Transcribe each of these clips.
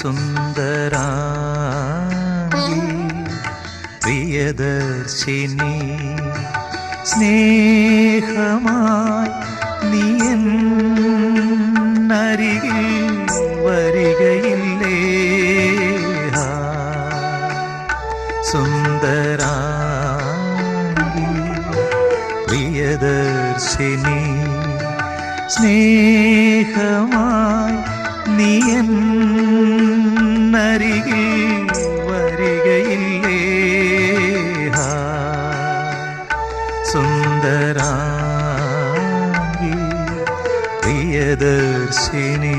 സുന്ദരാംഗി പ്രിയദർശിനി സ്നേഹമായി നീ എന്നരികിൽ വരികയില്ലേ? സുന്ദരാംഗി പ്രിയദർശിനി സ്നേഹമായി നീ എന്നരികിൽ വരികയില്ലേ? സുന്ദരാംഗി പ്രിയദർശിനി.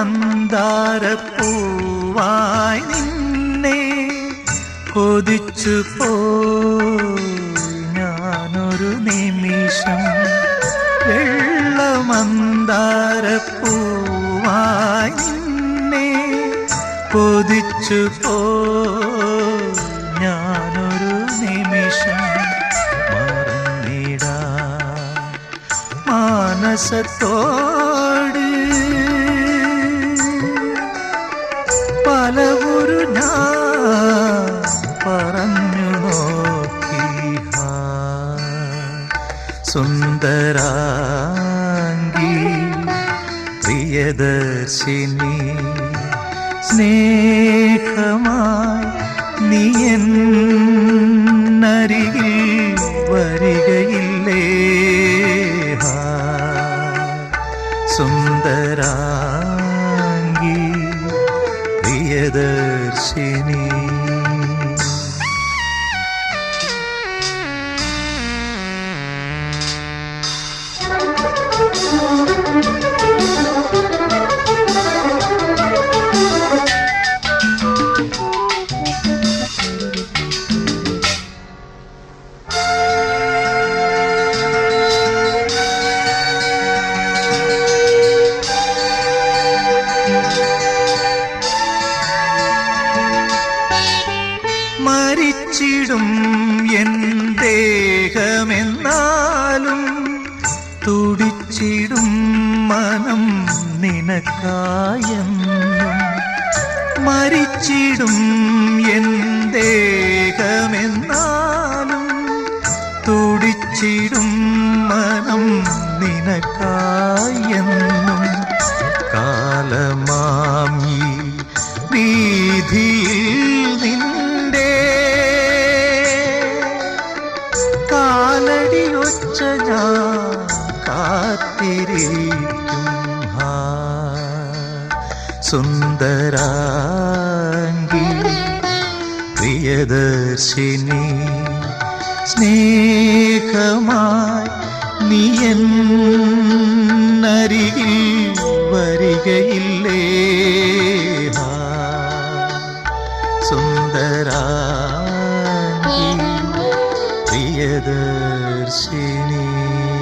വെള്ളമന്താരപ്പൂവായി നിന്നെ കൊതിച്ചു പോ ഞാനൊരു നിമിഷം വെള്ളമന്താരപ്പൂവായി നിന്നെ കൊതിച്ചു പോ ഞാനൊരു നിമിഷം മറന്നിടാ മാനസത്തോട് പലവുരു ഞാൻ പറഞ്ഞു നോക്കി ഹാ, സുന്ദരാംഗി പ്രിയദർശിനി സ്നേഹമായി നീ എന്നരികിൽ വരികയില്ലേ ഹാ, സുന്ദരാംഗി പ്രിയദർശിനി ദേഹമെന്നാലും തുടിച്ചിടും മനം നിനക്കായെന്നും മരിച്ചിടും എൻ ദേഹമെന്നാലും തുടിച്ചിടും മനം നിനക്കായെന്നും കാലമാമി വീതിയിൽ കാലടി ഒച്ച ഞാൻ കാത്തിരിക്കും ഹാ സുന്ദരാംഗി പ്രിയദർശിനി സ്നേഹമായി നീ എന്നരികിൽ വരികയില്ലേ ഹാ, സുന്ദരാംഗി പ്രിയദർശിനീ.